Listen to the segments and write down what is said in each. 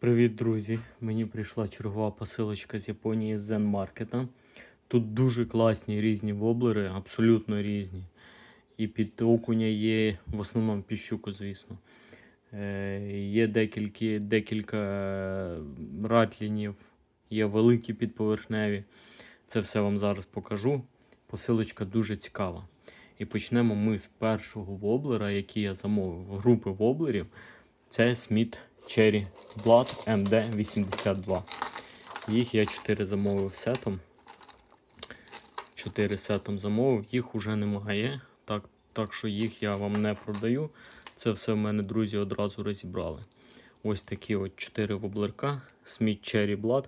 Привіт, друзі! Мені прийшла чергова посилочка з Японії з Zen Market. Тут дуже класні різні воблери, абсолютно різні. І під окуня є, в основному під щуку, звісно. Е, є декілька, декілька ратлінів, є великі підповерхневі. Це все вам зараз покажу. Посилочка дуже цікава. І почнемо ми з першого воблера, який я замовив групи воблерів. Це Smith Cherry Blood MD82. Їх я 4 замовив сетом. 4 сетом замовив, їх уже немає. Так, так що їх я вам не продаю. Це все в мене друзі одразу розібрали. Ось такі от 4 воблерка Smith Cherry Blood.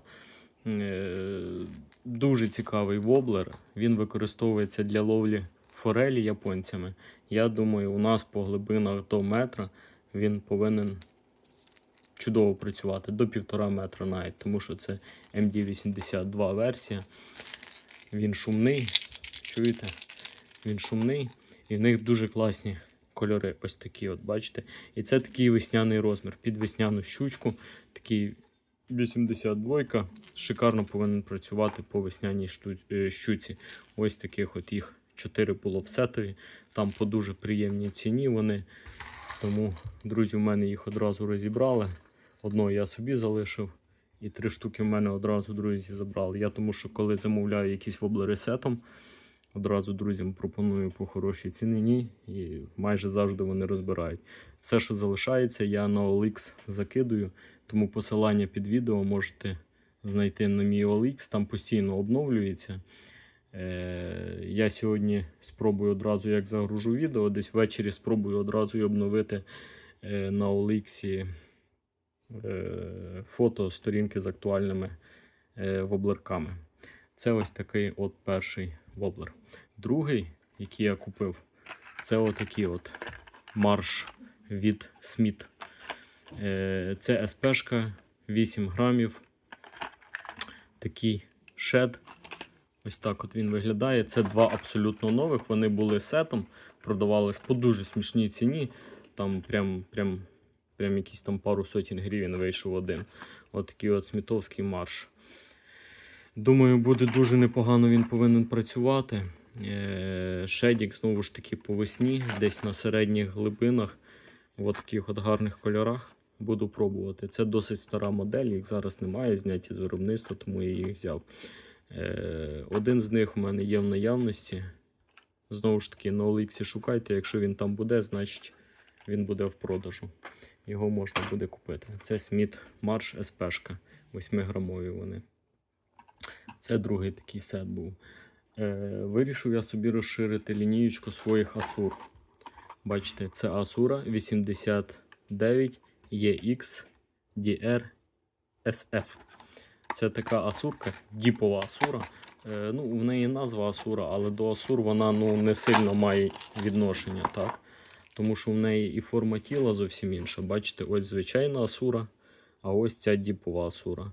Е, Дуже цікавий воблер. Він використовується для ловлі форелі японцями. Я думаю, у нас по глибинах до метра він повинен чудово працювати до півтора метра навіть, тому що це MD82 версія. Він шумний. Чуєте? Він шумний. І в них дуже класні кольори. Ось такі, от, бачите. І це такий весняний розмір. Під весняну щучку. Такий 82 шикарно повинен працювати по весняній е, щуці. Ось таких от їх 4 було в сетові. Там по дуже приємній ціні вони. Тому, друзі, в мене їх одразу розібрали. Одного я собі залишив, і три штуки в мене одразу друзі забрали. Я тому що коли замовляю якісь воблери сетом, одразу друзям пропоную по хорошій ціні, і майже завжди вони розбирають. Все, що залишається, я на OLX закидую, тому посилання під відео можете знайти на мій OLX, там постійно обновлюється. Е, я сьогодні спробую одразу, як загружу відео, десь ввечері спробую одразу і обновити е, на OLX фото сторінки з актуальними е, воблерками. Це ось такий от перший воблер. Другий, який я купив, це отакий от марш від Сміт. Е, Це СПшка 8 грамів. Такий шед. Ось так от він виглядає. Це два абсолютно нових. Вони були сетом, продавались по дуже смішній ціні. Там прям, прям, прям якісь там пару сотень гривень вийшов один. От такий от смітовський марш. Думаю, буде дуже непогано він повинен працювати. Е, Шедік, знову ж таки, по весні, десь на середніх глибинах, в таких от гарних кольорах. Буду пробувати. Це досить стара модель, їх зараз немає, зняті з виробництва, тому я їх взяв. Е, Один з них у мене є в наявності. Знову ж таки, на OLX шукайте. Якщо він там буде, значить він буде в продажу. Його можна буде купити. Це Smith Marsh SP. 8-грамові вони. Це другий такий сет був. Е, Вирішив я собі розширити лінієчку своїх Асур. Бачите, це Асура 89 EX DR SF. Це така асурка, діпова асура. Е, ну, в неї назва асура, але до асур вона ну, не сильно має відношення. так? Тому що в неї і форма тіла зовсім інша. Бачите, ось звичайна асура, а ось ця діпова асура.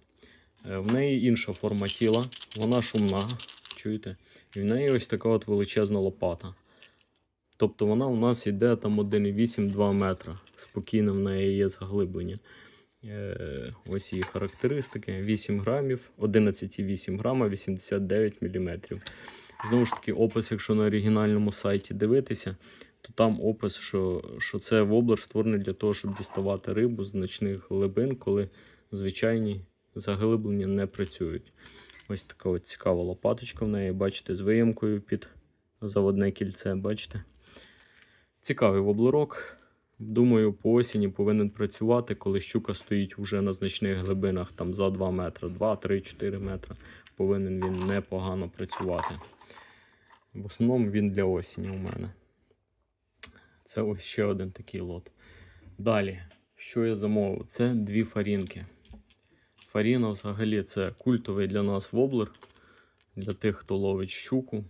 Е, в неї інша форма тіла, вона шумна. Чуєте? І в неї ось така от величезна лопата. Тобто вона у нас йде там 1,8-2 метра. Спокійно в неї є заглиблення. Е, Ось її характеристики: 8 грамів, 11,8 грама, 89 мм. Знову ж таки, опис, якщо на оригінальному сайті дивитися, то там опис, що, що це воблер створений для того, щоб діставати рибу з значних глибин, коли звичайні заглиблення не працюють. Ось така от цікава лопаточка в неї, бачите, з виємкою під заводне кільце. Бачите? Цікавий воблерок. Думаю, по осені повинен працювати, коли щука стоїть вже на значних глибинах, там за 2 метри, 2, 3, 4 метри. Повинен він непогано працювати. В основному він для осені у мене. Це ось ще один такий лот. Далі, що я замовив? Це дві фарінки. Фаріна взагалі це культовий для нас воблер, для тих, хто ловить щуку.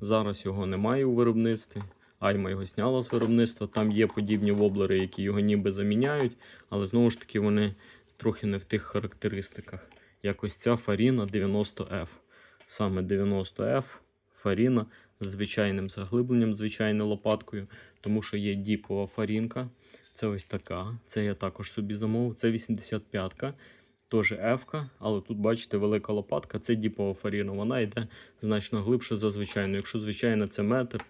Зараз його немає у виробництві. Айма його зняла з виробництва. Там є подібні воблери, які його ніби заміняють, але знову ж таки вони трохи не в тих характеристиках. Якось ця Фаріна 90F. Саме 90F Фаріна з звичайним заглибленням, звичайною лопаткою, тому що є діпова фарінка. Це ось така. Це я також собі замовив. Це 85-ка. Теж F, але тут, бачите, велика лопатка, це діпова фаріна. Вона йде значно глибше за звичайну. Якщо звичайно це метр,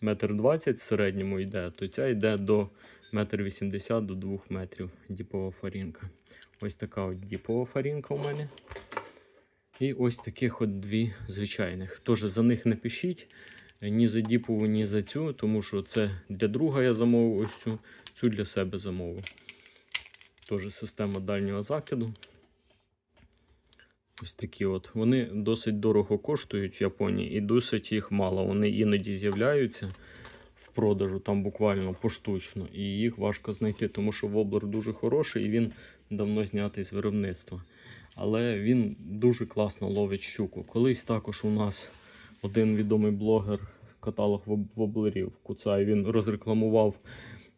метр 20 в середньому йде, то ця йде до метр 80 до 2 метрів діпова фарінка. Ось така от діпова фарінка у мене. І ось таких от дві звичайних. Тож за них не пишіть ні за діпову, ні за цю, тому що це для друга я замовив ось цю, цю для себе замовив. Теж система дальнього закиду. Ось такі от. Вони досить дорого коштують в Японії і досить їх мало. Вони іноді з'являються в продажу, там буквально поштучно, і їх важко знайти, тому що воблер дуже хороший і він давно знятий з виробництва. Але він дуже класно ловить щуку. Колись також у нас один відомий блогер каталог воб- воблерів Куцай, він розрекламував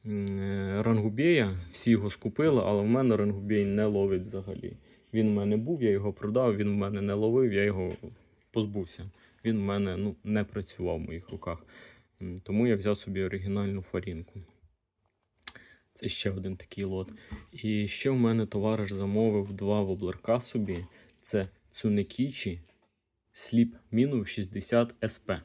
е, рангубєя, всі його скупили, але в мене рангубєй не ловить взагалі. Він в мене був, я його продав, він в мене не ловив, я його позбувся. Він в мене ну, не працював в моїх руках. Тому я взяв собі оригінальну фарінку. Це ще один такий лот. І ще в мене товариш замовив два воблерка собі. Це Цунекічі Sleep Minu 60 SP.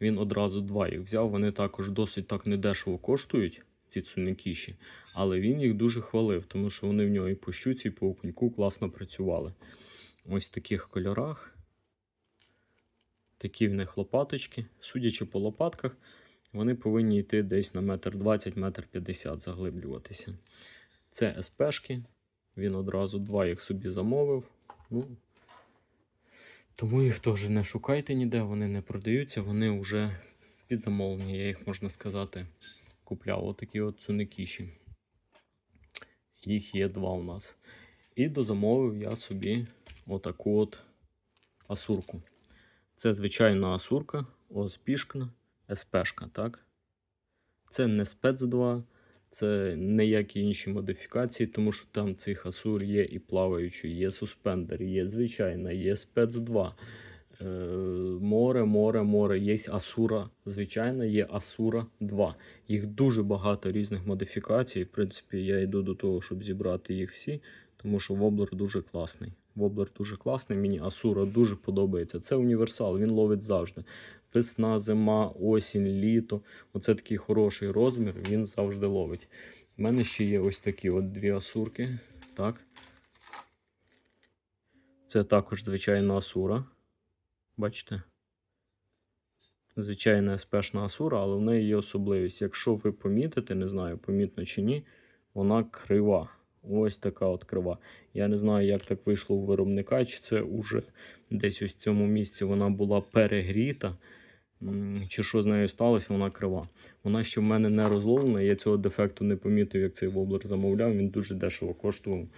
Він одразу два їх взяв. Вони також досить так недешево коштують, ці цунекіші, але він їх дуже хвалив, тому що вони в нього і по щуці, і по окуньку класно працювали. Ось в таких кольорах. Такі в них лопаточки. Судячи по лопатках, вони повинні йти десь на метр 20, метр 50 заглиблюватися. Це СПшки. Він одразу два їх собі замовив. Ну, тому їх теж не шукайте ніде, вони не продаються, вони вже під замовлення, я їх, можна сказати, купляв. Отакі от цуникіші. Їх є два у нас. І дозамовив я собі отаку от асурку. Це звичайна асурка, оспішкна, СПшка, так? Це не спец 2, це ніякі інші модифікації, тому що там цих асур є і плаваючі, є суспендер, є звичайна, є спец 2. Е, море, море, море. Є Асура, звичайно, є Асура 2. Їх дуже багато різних модифікацій. В принципі, я йду до того, щоб зібрати їх всі, тому що воблер дуже класний. Воблер дуже класний, мені Асура дуже подобається. Це універсал, він ловить завжди. Весна, зима, осінь, літо. Оце такий хороший розмір, він завжди ловить. У мене ще є ось такі от дві асурки. Так. Це також звичайна асура. Бачите? Звичайна спешна асура, але в неї є особливість. Якщо ви помітите, не знаю, помітно чи ні, вона крива. Ось така от крива. Я не знаю, як так вийшло у виробника, чи це уже десь ось в цьому місці вона була перегріта, чи що з нею сталося, вона крива. Вона ще в мене не розловлена, я цього дефекту не помітив, як цей воблер замовляв. Він дуже дешево коштував.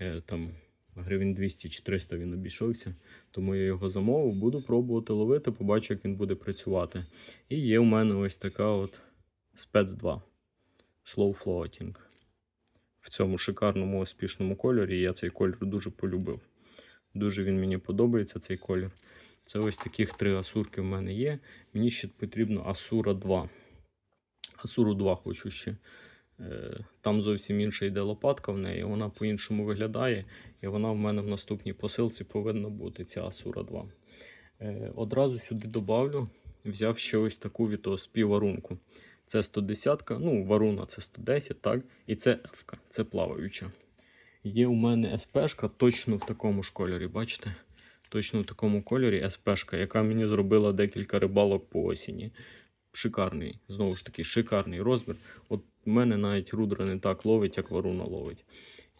Е, Там гривень 200 чи 300 він обійшовся. Тому я його замовив, буду пробувати ловити, побачу, як він буде працювати. І є у мене ось така от спец 2 Slow Floating. В цьому шикарному успішному кольорі. Я цей кольор дуже полюбив. Дуже він мені подобається, цей колір. Це ось таких три асурки в мене є. Мені ще потрібно Асура 2. Асуру 2 хочу ще. Е, Там зовсім інша йде лопатка в неї, вона по-іншому виглядає, і вона в мене в наступній посилці повинна бути ця Асура 2. Е, Одразу сюди добавлю, взяв ще ось таку від ОСП. Це 110, ну, варуна це 110, так? І це F, це плаваюча. Є у мене СПшка точно в такому ж кольорі, бачите? Точно в такому кольорі СПшка, яка мені зробила декілька рибалок по осені. Шикарний, знову ж таки, шикарний розмір. От мене навіть рудра не так ловить, як варуна ловить.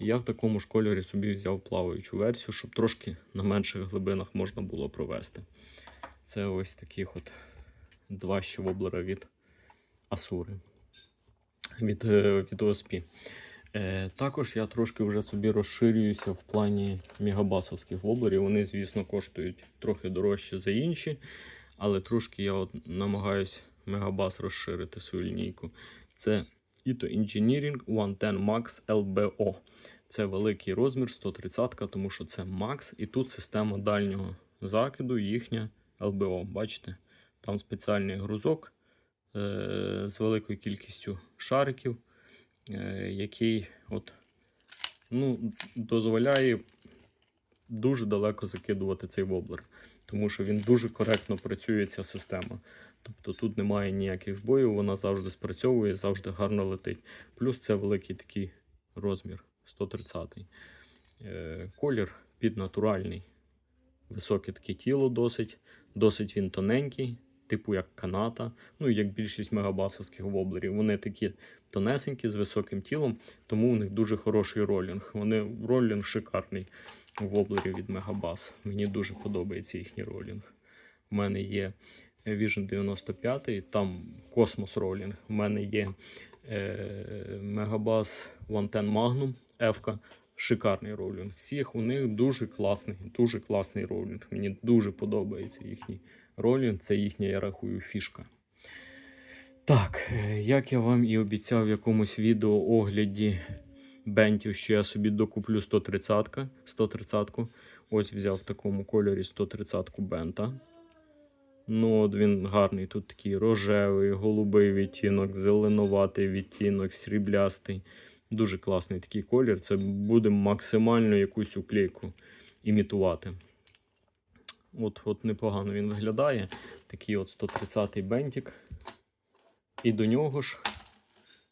І я в такому ж кольорі собі взяв плаваючу версію, щоб трошки на менших глибинах можна було провести. Це ось таких от два ще від Асури. Від, е, від ОСП. Е, також я трошки вже собі розширююся в плані мегабасовських воблерів. Вони, звісно, коштують трохи дорожче за інші, але трошки я от намагаюсь мегабас розширити свою лінійку. Це Ito Engineering 110 Max LBO. Це великий розмір 130, тому що це Max, і тут система дальнього закиду, їхня LBO. Бачите? Там спеціальний грузок е- з великою кількістю шариків. Е, який от, ну, дозволяє дуже далеко закидувати цей воблер, тому що він дуже коректно працює ця система. Тобто тут немає ніяких збоїв, вона завжди спрацьовує, завжди гарно летить. Плюс це великий такий розмір 130 е, Колір піднатуральний. Високе таке тіло досить, досить він тоненький, типу як каната, ну як більшість мегабасовських воблерів. Вони такі тонесенькі з високим тілом, тому у них дуже хороший ролінг. Вони ролінг шикарний у воблерів від Мегабас. Мені дуже подобається їхній ролінг. У мене є Vision 95, там космос ролінг. У мене є е, Мегабас One 10 Magnum F. Шикарний ролінг. Всіх у них дуже класний, дуже класний ролінг. Мені дуже подобається їхній ролінг. Це їхня, я рахую, фішка. Так, е, як я вам і обіцяв в якомусь відео огляді бентів, що я собі докуплю 130-ка. 130-ку. Ось взяв в такому кольорі 130-ку бента. Ну, от він гарний. Тут такий рожевий, голубий відтінок, зеленуватий відтінок, сріблястий. Дуже класний такий колір. Це буде максимально якусь уклейку імітувати. От, от непогано він виглядає. Такий от 130-й бентик. І до нього ж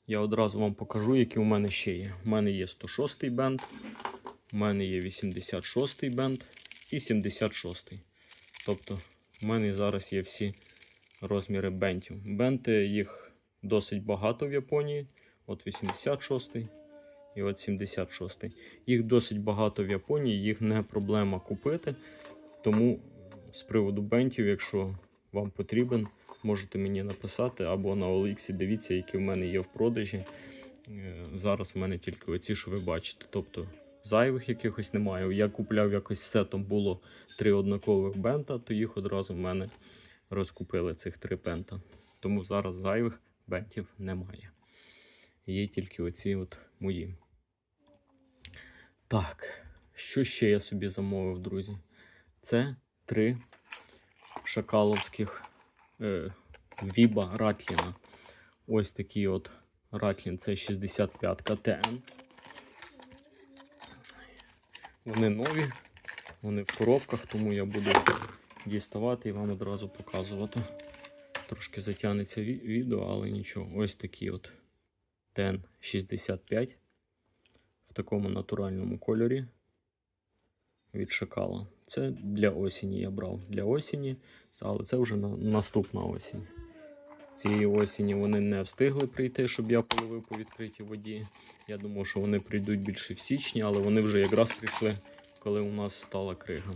я одразу вам покажу, які у мене ще є. У мене є 106-й бенд, у мене є 86-й бенд і 76-й. Тобто, у мене зараз є всі розміри бентів. Бенти їх досить багато в Японії. От 86-й і от 76-й. Їх досить багато в Японії, їх не проблема купити. Тому з приводу бентів, якщо вам потрібен, можете мені написати або на OLX дивіться, які в мене є в продажі. Е, Зараз в мене тільки оці, що ви бачите. Тобто зайвих якихось немає. Я купляв якось сетом було три однакових бента, то їх одразу в мене розкупили цих три бента. Тому зараз зайвих бентів немає. Є тільки оці от мої. Так, що ще я собі замовив, друзі? Це три шакаловських е, Віба Ратліна. Ось такий от Ратлін, це 65 КТН. Вони нові, вони в коробках, тому я буду діставати і вам одразу показувати. Трошки затягнеться відео, але нічого. Ось такий от ТН 65 в такому натуральному кольорі від шакала. Це для осені я брав. Для осені, але це вже на, наступна осінь. Цієї осені вони не встигли прийти, щоб я половив по відкритій воді. Я думав, що вони прийдуть більше в січні, але вони вже якраз прийшли, коли у нас стала крига.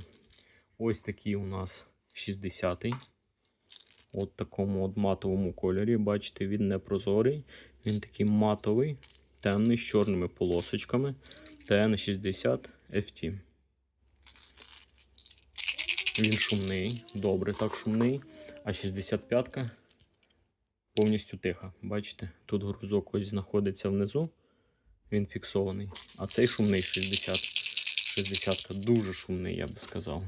Ось такий у нас 60-й. От такому от матовому кольорі. Бачите, він не прозорий. Він такий матовий, темний, з чорними полосочками. TN60 FT. Він шумний, добре так шумний. А 65-ка повністю тиха. Бачите, тут грузок ось знаходиться внизу. Він фіксований. А цей шумний 60. 60-ка дуже шумний, я би сказав.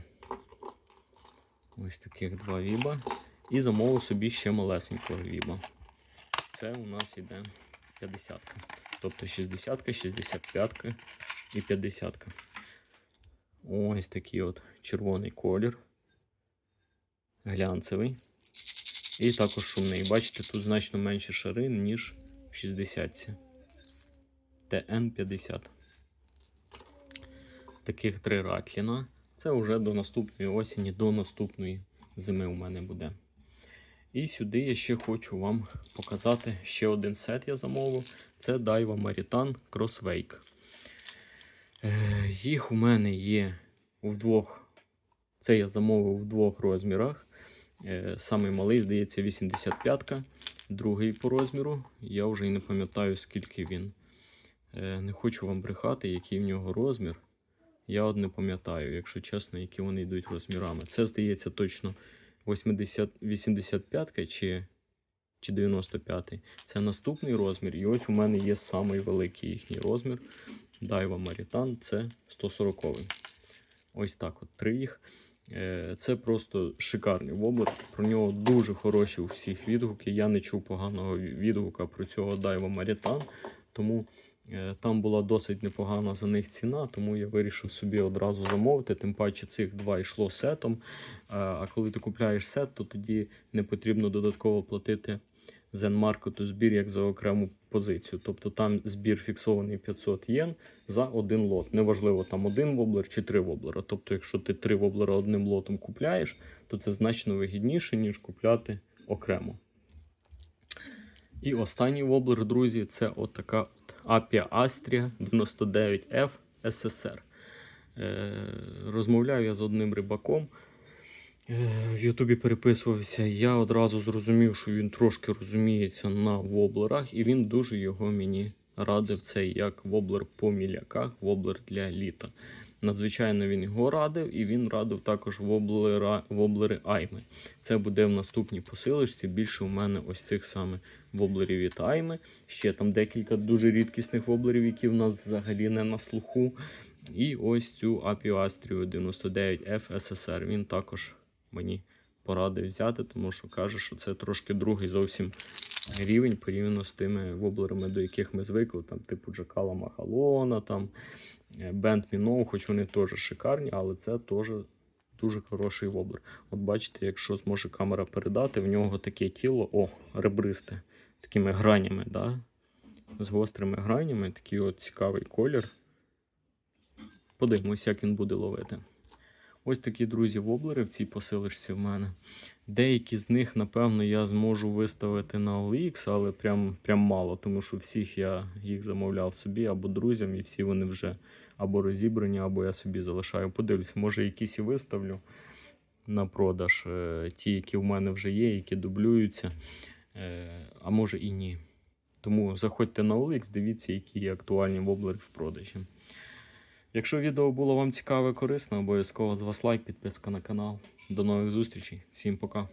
Ось таких два віба. І замовив собі ще малесенького віба. Це у нас іде 50. -ка. Тобто 60, -ка, 65 -ка і 50. -ка. Ось такий от червоний колір. Глянцевий. І також шумний. Бачите, тут значно менше шарин, ніж в 60. ТН50. Таких три ратліна. Це вже до наступної осені, до наступної зими у мене буде. І сюди я ще хочу вам показати ще один сет я замовив. Це Daiwa Maritan Crosswake. Е, їх у мене є в двох. Це я замовив в двох розмірах. Е, самий малий, здається, 85-ка, другий по розміру. Я вже і не пам'ятаю, скільки він. Е, не хочу вам брехати, який в нього розмір. Я от не пам'ятаю, якщо чесно, які вони йдуть розмірами. Це, здається, точно 80, 85 чи, чи 95-й. Це наступний розмір. І ось у мене є самий великий їхній розмір. Daiwa Maritan це 140-й. Ось так от три їх. Е, Це просто шикарний воблер. Про нього дуже хороші у всіх відгуки. Я не чув поганого відгука про цього Daiwa Maritan. Тому там була досить непогана за них ціна, тому я вирішив собі одразу замовити. Тим паче цих два йшло сетом. Е, А коли ти купляєш сет, то тоді не потрібно додатково платити Zenmarket збір як за окрему позицію. Тобто там збір фіксований 500 єн за один лот. Неважливо, там один воблер чи три воблера. Тобто, якщо ти три воблера одним лотом купляєш, то це значно вигідніше, ніж купляти окремо. І останній воблер, друзі, це отака от Apia Astria 99F SSR. Е, розмовляю я з одним рибаком. Е, В Ютубі переписувався, я одразу зрозумів, що він трошки розуміється на воблерах, і він дуже його мені радив. Це як воблер по міляках, воблер для літа. Надзвичайно він його радив, і він радив також воблера, воблери Айми. Це буде в наступній посилочці. Більше у мене ось цих саме воблерів від Айми. Ще там декілька дуже рідкісних воблерів, які в нас взагалі не на слуху. І ось цю Astrio 99F SSR. Він також мені порадив взяти, тому що каже, що це трошки другий зовсім рівень порівняно з тими воблерами, до яких ми звикли, там, типу Джакала Махалона, там Бенд Міноу, хоч вони теж шикарні, але це теж дуже хороший воблер. От бачите, якщо зможе камера передати, в нього таке тіло, о, ребристе, такими гранями, да? з гострими гранями, такий от цікавий колір. Подивимось, як він буде ловити. Ось такі друзі воблери в цій посилочці в мене. Деякі з них, напевно, я зможу виставити на OLX, але прям, прям мало, тому що всіх я їх замовляв собі або друзям, і всі вони вже або розібрані, або я собі залишаю. Подивлюсь, може якісь і виставлю на продаж. е, Ті, які в мене вже є, які дублюються, е, а може і ні. Тому заходьте на OLX, дивіться, які є актуальні воблери в продажі. Якщо відео було вам цікаве і корисно, обов'язково з вас лайк, підписка на канал. До нових зустрічей. Всім пока.